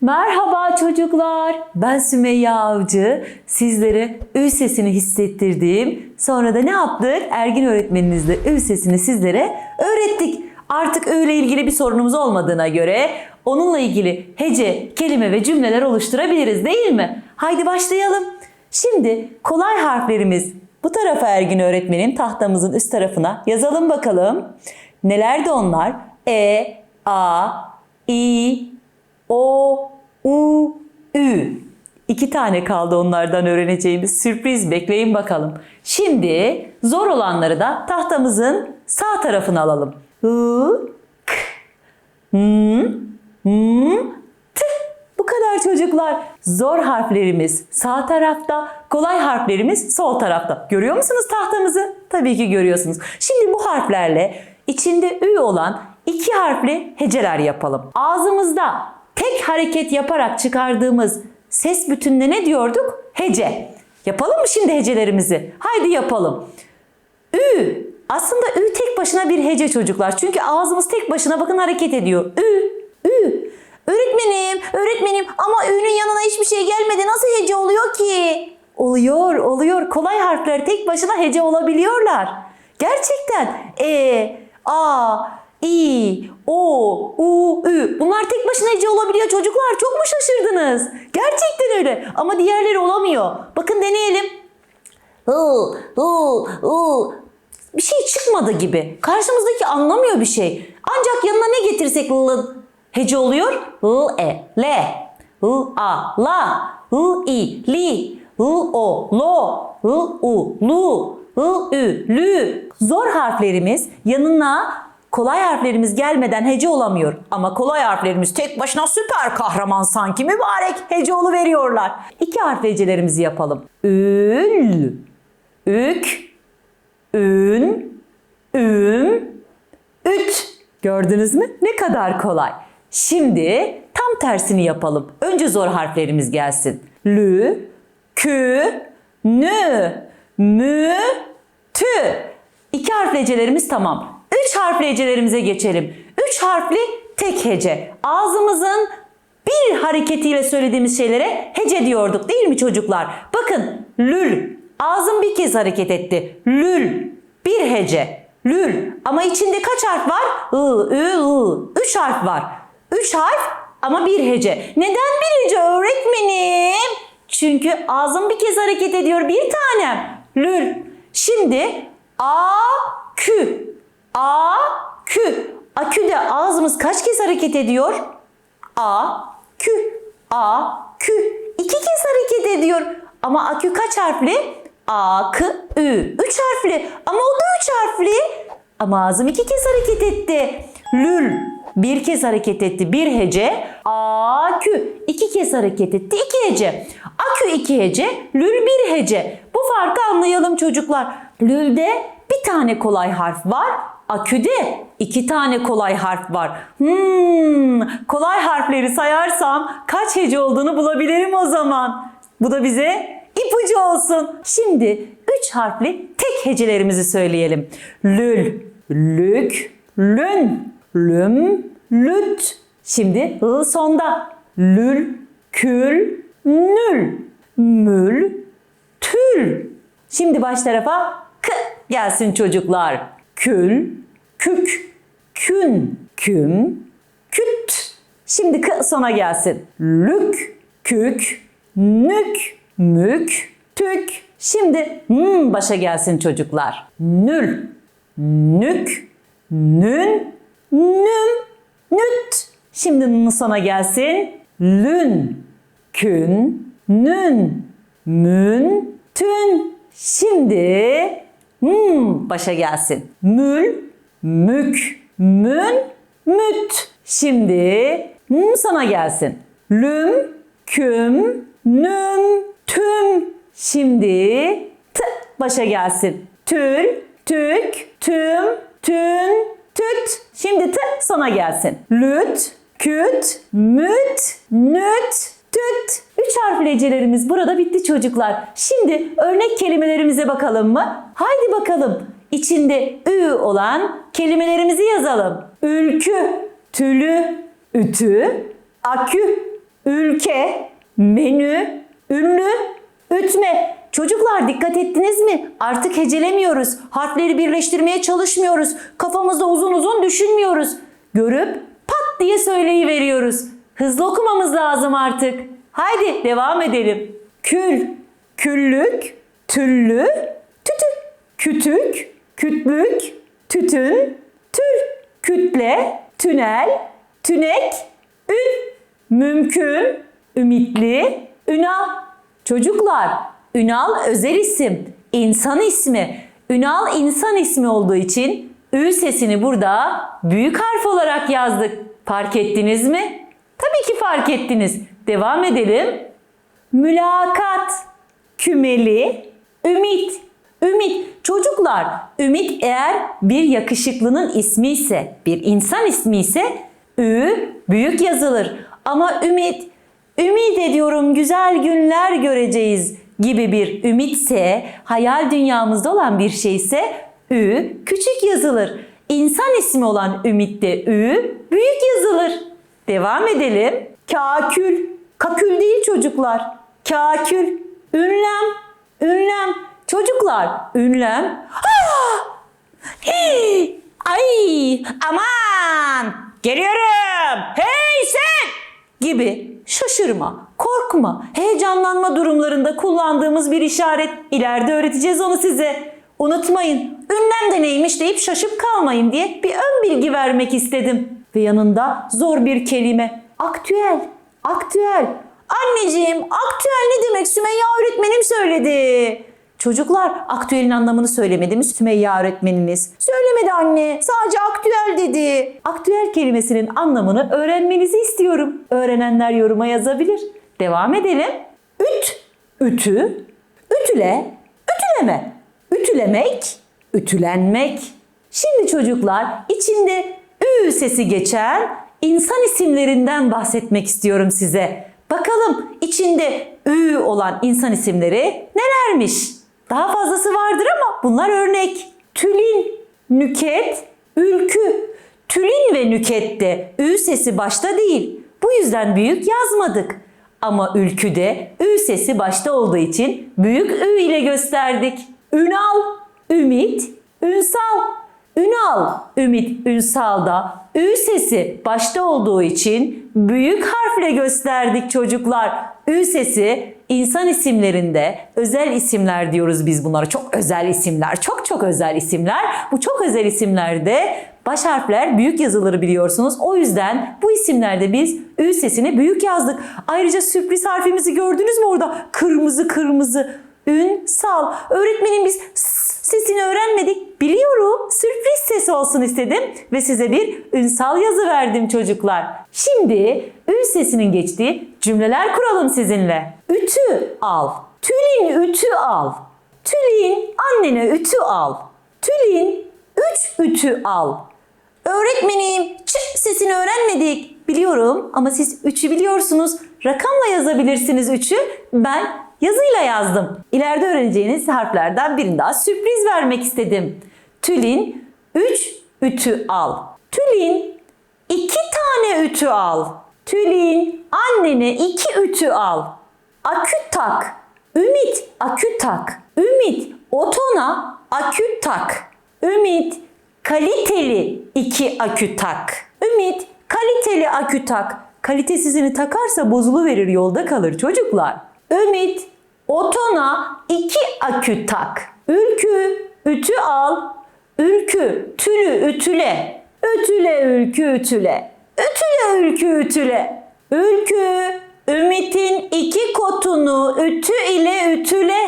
Merhaba çocuklar. Ben Sümeyye Avcı. Sizlere ü sesini hissettirdim. Sonra da ne yaptık? Ergin öğretmeninizle ü sesini sizlere öğrettik. Artık ü ile ilgili bir sorunumuz olmadığına göre onunla ilgili hece, kelime ve cümleler oluşturabiliriz değil mi? Haydi başlayalım. Şimdi kolay harflerimiz bu tarafa Ergin öğretmenin tahtamızın üst tarafına yazalım bakalım. Nelerdi onlar? E, A, İ, o, U, Ü. İki tane kaldı onlardan öğreneceğimiz sürpriz. Bekleyin bakalım. Şimdi zor olanları da tahtamızın sağ tarafına alalım. I, K, M, M, T. Bu kadar çocuklar. Zor harflerimiz sağ tarafta, kolay harflerimiz sol tarafta. Görüyor musunuz tahtamızı? Tabii ki görüyorsunuz. Şimdi bu harflerle içinde ü olan iki harfli heceler yapalım. Ağzımızda tek hareket yaparak çıkardığımız ses bütününe ne diyorduk? Hece. Yapalım mı şimdi hecelerimizi? Haydi yapalım. Ü. Aslında ü tek başına bir hece çocuklar. Çünkü ağzımız tek başına bakın hareket ediyor. Ü. Ü. Öğretmenim, öğretmenim ama ü'nün yanına hiçbir şey gelmedi. Nasıl hece oluyor ki? Oluyor, oluyor. Kolay harfler tek başına hece olabiliyorlar. Gerçekten. E, A, İ, O, U, Ü. Bunlar tek başına hece olabiliyor çocuklar. Çok mu şaşırdınız? Gerçekten öyle. Ama diğerleri olamıyor. Bakın deneyelim. Hı, hı, hı. Bir şey çıkmadı gibi. Karşımızdaki anlamıyor bir şey. Ancak yanına ne getirsek l hece oluyor? L, e, l. L, a, la. L, i, li. L, o, lo. L, u, lu. L, ü, lü. Zor harflerimiz yanına kolay harflerimiz gelmeden hece olamıyor. Ama kolay harflerimiz tek başına süper kahraman sanki mübarek hece veriyorlar. İki harf hecelerimizi yapalım. Ül, ük, ün, üm, üt. Gördünüz mü? Ne kadar kolay. Şimdi tam tersini yapalım. Önce zor harflerimiz gelsin. Lü, kü, nü, mü, tü. İki harfli hecelerimiz tamam. Üç harfli hecelerimize geçelim. Üç harfli tek hece. Ağzımızın bir hareketiyle söylediğimiz şeylere hece diyorduk değil mi çocuklar? Bakın lül. Ağzım bir kez hareket etti. Lül. Bir hece. Lül. Ama içinde kaç harf var? I, ü, ı. Üç harf var. Üç harf ama bir hece. Neden bir hece öğretmenim? Çünkü ağzım bir kez hareket ediyor bir tanem. Lül. Şimdi a, kü. A, kü. Aküde ağzımız kaç kez hareket ediyor? A, kü, A, kü. İki kez hareket ediyor. Ama akü kaç harfli? A, K, Ü. Üç harfli. Ama o da üç harfli. Ama ağzım iki kez hareket etti. Lül. Bir kez hareket etti. Bir hece. A, kü. İki kez hareket etti. iki hece. Akü iki hece. Lül bir hece. Bu farkı anlayalım çocuklar. Lül'de bir tane kolay harf var. Aküde iki tane kolay harf var. Hmm, kolay harfleri sayarsam kaç hece olduğunu bulabilirim o zaman. Bu da bize ipucu olsun. Şimdi üç harfli tek hecelerimizi söyleyelim. Lül, lük, lün, lüm, lüt. Şimdi ı sonda. Lül, kül, nül, mül, tül. Şimdi baş tarafa k gelsin çocuklar. Kül, kük, kün, küm, küt. Şimdi k sona gelsin. Lük, kük, nük, mük, tük. Şimdi n başa gelsin çocuklar. Nül, nük, nün, nüm, nüt. Şimdi n sona gelsin. Lün, kün, nün, mün, tün. Şimdi hmm başa gelsin. Mül, mük, mün, müt. Şimdi hmm sana gelsin. Lüm, küm, nüm, tüm. Şimdi t başa gelsin. Tül, tük, tüm, tün, tüt. Şimdi t sona gelsin. Lüt, küt, müt, nüt, tüt. Üç harfli hecelerimiz burada bitti çocuklar. Şimdi örnek kelimelerimize bakalım mı? Haydi bakalım. İçinde ü olan kelimelerimizi yazalım. Ülkü, tülü, ütü, akü, ülke, menü, ünlü, ütme. Çocuklar dikkat ettiniz mi? Artık hecelemiyoruz. Harfleri birleştirmeye çalışmıyoruz. Kafamızda uzun uzun düşünmüyoruz. Görüp pat diye söyleyiveriyoruz. Hızlı okumamız lazım artık. Haydi devam edelim. Kül, küllük, tüllü, tütü, kütük, kütlük, tütün, tül, kütle, tünel, tünek, ün, mümkün, ümitli, ünal. Çocuklar, Ünal özel isim, insan ismi. Ünal insan ismi olduğu için Ü sesini burada büyük harf olarak yazdık. Fark ettiniz mi? Tabii ki fark ettiniz. Devam edelim. Mülakat, kümeli, ümit. Ümit. Çocuklar, ümit eğer bir yakışıklının ismi ise, bir insan ismi ise ü büyük yazılır. Ama ümit, ümit ediyorum güzel günler göreceğiz gibi bir ümitse, hayal dünyamızda olan bir şeyse ü küçük yazılır. İnsan ismi olan ümitte ü büyük yazılır. Devam edelim. Kakül. Kakül değil çocuklar. Kakül. Ünlem. Ünlem. Çocuklar ünlem. Ah! Hii! Ay aman geliyorum. Hey sen gibi şaşırma, korkma, heyecanlanma durumlarında kullandığımız bir işaret. İleride öğreteceğiz onu size. Unutmayın, ünlem de neymiş deyip şaşıp kalmayın diye bir ön bilgi vermek istedim. Ve yanında zor bir kelime. Aktüel, aktüel. Anneciğim, aktüel ne demek Sümeyye öğretmenim söyledi. Çocuklar aktüelin anlamını söylemedi mi Sümeyye öğretmeniniz? Söylemedi anne. Sadece aktüel dedi. Aktüel kelimesinin anlamını öğrenmenizi istiyorum. Öğrenenler yoruma yazabilir. Devam edelim. Üt, ütü, ütüle, ütüleme. Ütülemek, ütülenmek. Şimdi çocuklar içinde ü sesi geçen insan isimlerinden bahsetmek istiyorum size. Bakalım içinde ü olan insan isimleri nelermiş? Daha fazlası vardır ama bunlar örnek. Tülin, nüket, ülkü. Tülin ve nükette ü sesi başta değil. Bu yüzden büyük yazmadık. Ama ülküde ü sesi başta olduğu için büyük ü ile gösterdik. Ünal, ümit, ünsal. Ünal, ümit, ünsalda ü sesi başta olduğu için büyük harfle gösterdik çocuklar. Ü sesi insan isimlerinde özel isimler diyoruz biz bunlara. Çok özel isimler, çok çok özel isimler. Bu çok özel isimlerde baş harfler büyük yazıları biliyorsunuz. O yüzden bu isimlerde biz ü sesini büyük yazdık. Ayrıca sürpriz harfimizi gördünüz mü orada? Kırmızı kırmızı. Ünsal. Öğretmenim biz sesini öğrenmedik. Biliyorum. Sesi olsun istedim ve size bir ünsal yazı verdim çocuklar. Şimdi ün sesinin geçtiği cümleler kuralım sizinle. Ütü al. Tülin ütü al. Tülin annene ütü al. Tülin üç ütü al. Öğretmenim ç sesini öğrenmedik. Biliyorum ama siz üçü biliyorsunuz. Rakamla yazabilirsiniz üçü. Ben yazıyla yazdım. İleride öğreneceğiniz harflerden birini daha sürpriz vermek istedim. Tülin 3 ütü al. Tülin 2 tane ütü al. Tülin annene 2 ütü al. Akü tak. Ümit akü tak. Ümit otona akü tak. Ümit kaliteli 2 akü tak. Ümit kaliteli akü tak. Kalitesizini takarsa bozuluverir yolda kalır çocuklar. Ümit otona iki akü tak. Ülkü ütü al. Ülkü tülü ütüle. Ütüle ülkü ütüle. Ütüle ülkü ütüle. Ülkü ümitin iki kotunu ütü ile ütüle.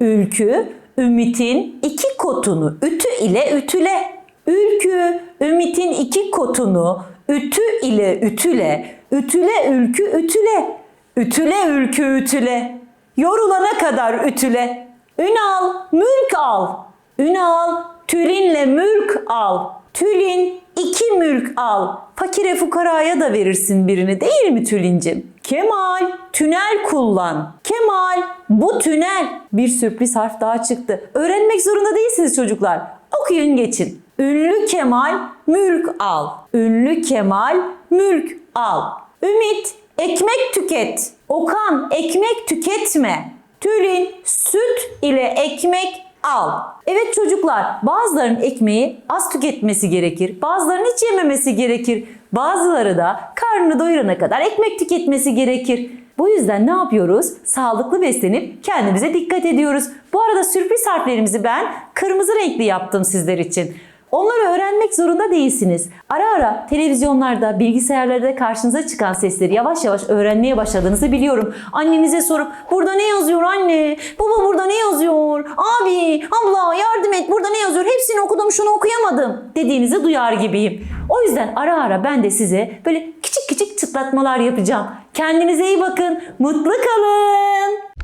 Ülkü ümitin iki kotunu ütü ile ütüle. Ülkü ümitin iki kotunu ütü ile ütüle. Ütüle ülkü ütüle. Ütüle ülkü ütüle. Yorulana kadar ütüle. Ünal mülk al. Ünal tülinle mülk al. Tülin iki mülk al. Fakire fukaraya da verirsin birini değil mi Tülincim? Kemal tünel kullan. Kemal bu tünel. Bir sürpriz harf daha çıktı. Öğrenmek zorunda değilsiniz çocuklar. Okuyun geçin. Ünlü Kemal mülk al. Ünlü Kemal mülk al. Ümit ekmek tüket. Okan ekmek tüketme. Tülin süt ile ekmek al. Evet çocuklar bazılarının ekmeği az tüketmesi gerekir. Bazılarının hiç yememesi gerekir. Bazıları da karnını doyurana kadar ekmek tüketmesi gerekir. Bu yüzden ne yapıyoruz? Sağlıklı beslenip kendimize dikkat ediyoruz. Bu arada sürpriz harflerimizi ben kırmızı renkli yaptım sizler için. Onları öğrenmek zorunda değilsiniz. Ara ara televizyonlarda, bilgisayarlarda karşınıza çıkan sesleri yavaş yavaş öğrenmeye başladığınızı biliyorum. Annenize sorup burada ne yazıyor anne? Baba burada ne yazıyor? Abi, abla yardım et burada ne yazıyor? Hepsini okudum şunu okuyamadım dediğinizi duyar gibiyim. O yüzden ara ara ben de size böyle küçük küçük çıtlatmalar yapacağım. Kendinize iyi bakın. Mutlu kalın.